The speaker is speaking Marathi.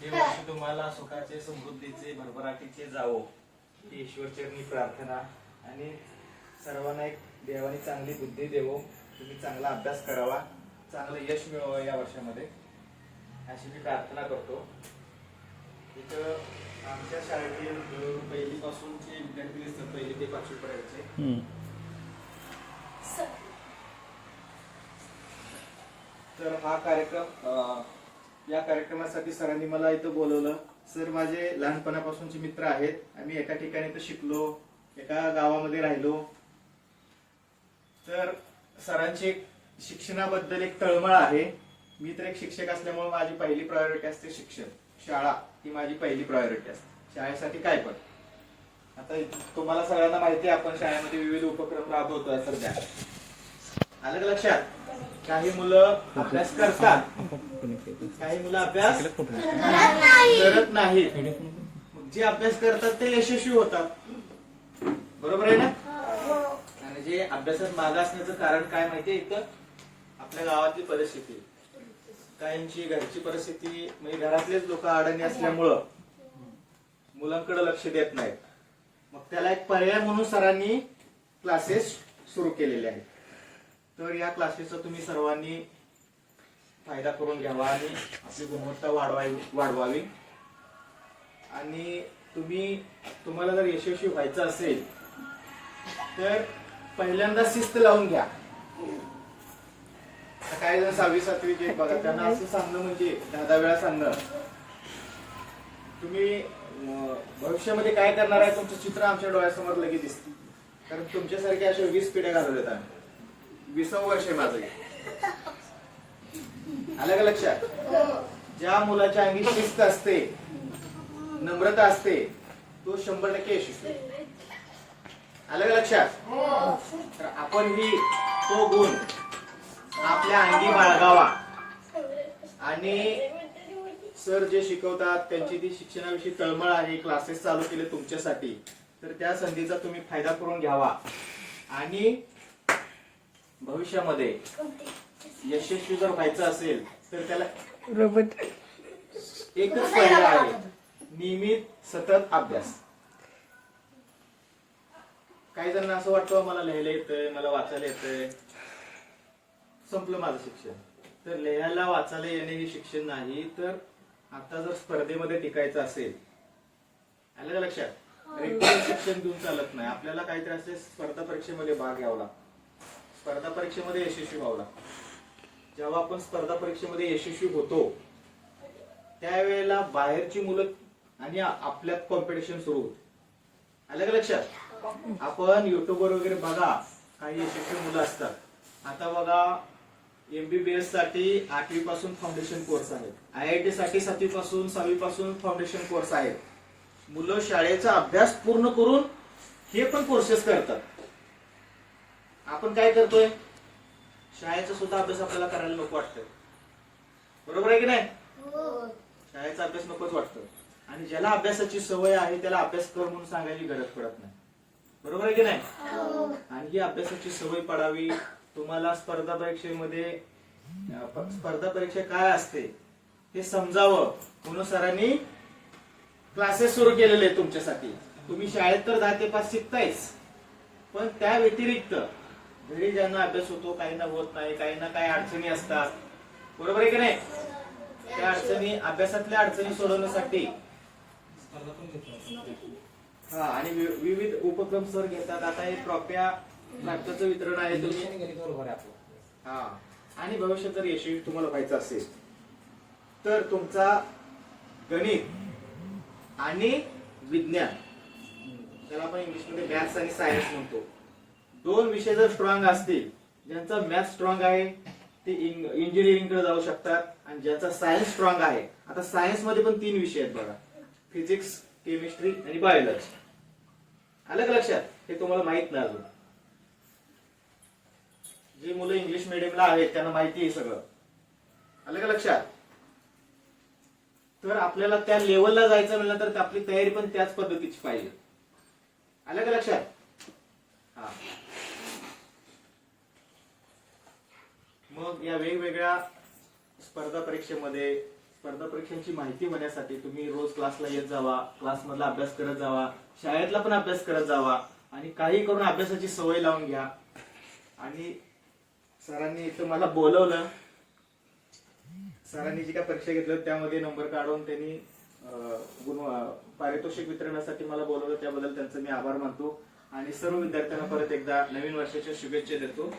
हे वर्ष तुम्हाला सुखाचे समृद्धीचे भरभराटीचे जावो. ही ईश्वरचरणी प्रार्थना आणि सर्वांना एक देवाने चांगली बुद्धी देवो. तुम्ही चांगला अभ्यास करावा. चांगलं यश मिळवावं या वर्षामध्ये. अशी मी प्रार्थना करतो. इथं आमच्या शाळेतील पहिली पासूनचे विद्यार्थी दिसतात. पहिली ते पाचवी पर्यंतचे. तर हा कार्यक्रम या कार्यक्रमासाठी सरांनी मला इथं बोलवलं. सर माझे लहानपणापासूनचे मित्र आहेत. आम्ही एका ठिकाणी इथं शिकलो एका गावामध्ये राहिलो. तर सरांची शिक्षणाबद्दल एक तळमळ आहे. मी तर एक शिक्षक असल्यामुळे माझी पहिली प्रायोरिटी असते शिक्षण. शाळा ही माझी पहिली प्रायोरिटी असते. शाळेसाठी काय पण. आता तुम्हाला सगळ्यांना माहिती आहे आपण शाळेमध्ये विविध उपक्रम राबवतोय सध्या आलं लक्षात? काही मुलं अभ्यास करतात. काही मुलं अभ्यास करत नाही. मग जे अभ्यास करतात ते यशस्वी होतात. बरोबर आहे ना? आणि जे अभ्यासात मागासण्याचं कारण काय माहितीये इथं? आपल्या गावातली परिस्थिती. काहींची घरची परिस्थिती म्हणजे घरातलेच लोक अडणी असल्यामुळं मुलांकडे लक्ष देत नाहीत. मग त्याला एक पर्याय म्हणून सरांनी क्लासेस सुरू केलेले आहेत. तर या क्लासेसचा तुम्ही सर्वांनी फायदा करून घ्यावा आणि आपली गुणवत्ता वाढवावी वाढवावी. आणि तुम्ही तुम्हाला जर यशस्वी व्हायचं असेल तर पहिल्यांदा शिस्त लावून घ्या. काही जण सहावी सातवी जे बघा त्यांना असं सांगणं म्हणजे दहा दहा वेळा सांगणं. तुम्ही भविष्यामध्ये काय करणार आहे तुमचं चित्र आमच्या डोळ्यासमोर लगेच दिसते. कारण तुमच्यासारखे अशा वीस पिढ्या घालवल्यात आम्ही. विसावं वर्ष आहे माझं. आलं का लक्षात? ज्या मुलाच्या अंगी शिस्त असते नम्रता असते तो शंभर टक्के यशस्वी आलं का लक्षात? तर आपण ही तो गुण आपल्या अंगी बाळगावा. आणि सर जे शिकवतात त्यांची ती शिक्षणाविषयी तळमळ आहे क्लासेस चालू केले तुमच्यासाठी तर त्या संधीचा तुम्ही फायदा करून घ्यावा. आणि भविष्यामध्ये यशस्वी जर व्हायचं असेल तर त्याला एकच पर्याय आहे. नियमित सतत अभ्यास. काही जणांना असं वाटतं मला लिहायला येतंय मला वाचायला येतंय. संपलं माझं शिक्षण. तर लिहायला वाचायला येणे हे शिक्षण नाही तर आता जर स्पर्धेमध्ये टिकायचं असेल आलं का लक्षात? रेग्युलर शिक्षण घेऊन चालत नाही. आपल्याला काहीतरी असे स्पर्धा परीक्षेमध्ये भाग घ्यावा लागतो. स्पर्धा परीक्षेमध्ये यशस्वी व्हावं लागतं. जेव्हा आपण स्पर्धा परीक्षेमध्ये यशस्वी होतो त्यावेळेला बाहेरची मुलं आणि आपल्यात कॉम्पिटिशन सुरू होते. आलं का लक्षात? आपण युट्यूबवर वगैरे बघा काही यशस्वी मुलं असतात. आता बघा एमबीबीएससाठी आठवी पासून फाउंडेशन कोर्स आहेत. आय आय टी साठी सातवी पासून सहावी पासून फाउंडेशन कोर्स आहेत. मुलं शाळेचा अभ्यास पूर्ण करून हे पण कोर्सेस करतात. आपण काय करतोय? शाळेचा सुद्धा अभ्यास आपल्याला करायला नको वाटतं बरोबर आहे की नाही? शाळेचा अभ्यास नकोच वाटतं आणि ज्याला अभ्यासाची सवय आहे त्याला अभ्यास कर म्हणून सांगायची गरज पडत नाही. बरोबर आहे की नाही? आणि ही अभ्यासाची सवय पडावी तुम्हाला स्पर्धा परीक्षेमध्ये स्पर्धा परीक्षा काय असते हे समजावं. म्हणून सरांनी क्लासेस सुरू केलेले तुमच्यासाठी. तुम्ही शाळेत तर दहा ते पाच शिकतायच. पण त्या व्यतिरिक्त घरी ज्यांना अभ्यास होतो काहींना होत नाही काहींना काही अडचणी असतात. बरोबर आहे की नाही? त्या अडचणी अभ्यासातल्या अडचणी सोडवण्यासाठी. हा आणि विविध उपक्रम सर घेतात. आता हे ट्रॉफ्या नाटकाचं वितरण आहे तुम्ही. हा आणि भविष्यात जर यशस्वी तुम्हाला व्हायचं असेल तर तुमचा गणित आणि विज्ञान त्याला आपण इंग्लिशमध्ये मॅथ्स आणि सायन्स म्हणतो. दोन विषय जर स्ट्रॉंग असतील ज्यांचा मॅथ्स स्ट्रॉंग आहे ते इंजिनिअरिंगकडे जाऊ शकतात आणि ज्याचा सायन्स स्ट्रॉंग आहे. आता सायन्समध्ये पण तीन विषय आहेत बघा. फिजिक्स केमिस्ट्री आणि बायोलॉजी आलं का लक्षात? हे तुम्हाला माहीत नाही अजून. जी मुलं इंग्लिश मिडियमला आहेत त्यांना माहिती आहे सगळं. आलं का लक्षात? तर आपल्याला त्या लेवलला जायचं म्हणलं तर आपली तयारी पण त्याच पद्धतीची पाहिजे. आलं का लक्षात? हा. मग या वेगवेगळ्या स्पर्धा परीक्षेमध्ये स्पर्धा परीक्षांची माहिती होण्यासाठी तुम्ही रोज क्लासला येत जावा क्लासमधला अभ्यास करत जावा शाळेतला पण अभ्यास करत जावा आणि काही करून अभ्यासाची सवय लावून घ्या. आणि सरांनी इथं मला बोलवलं. सरांनी जी काय परीक्षा घेतलं त्यामध्ये नंबर काढून त्यांनी गुण पारितोषिक वितरणासाठी मला बोलवलं त्याबद्दल त्यांचं मी आभार मानतो. आणि सर्व विद्यार्थ्यांना परत एकदा नवीन वर्षाच्या शुभेच्छा देतो.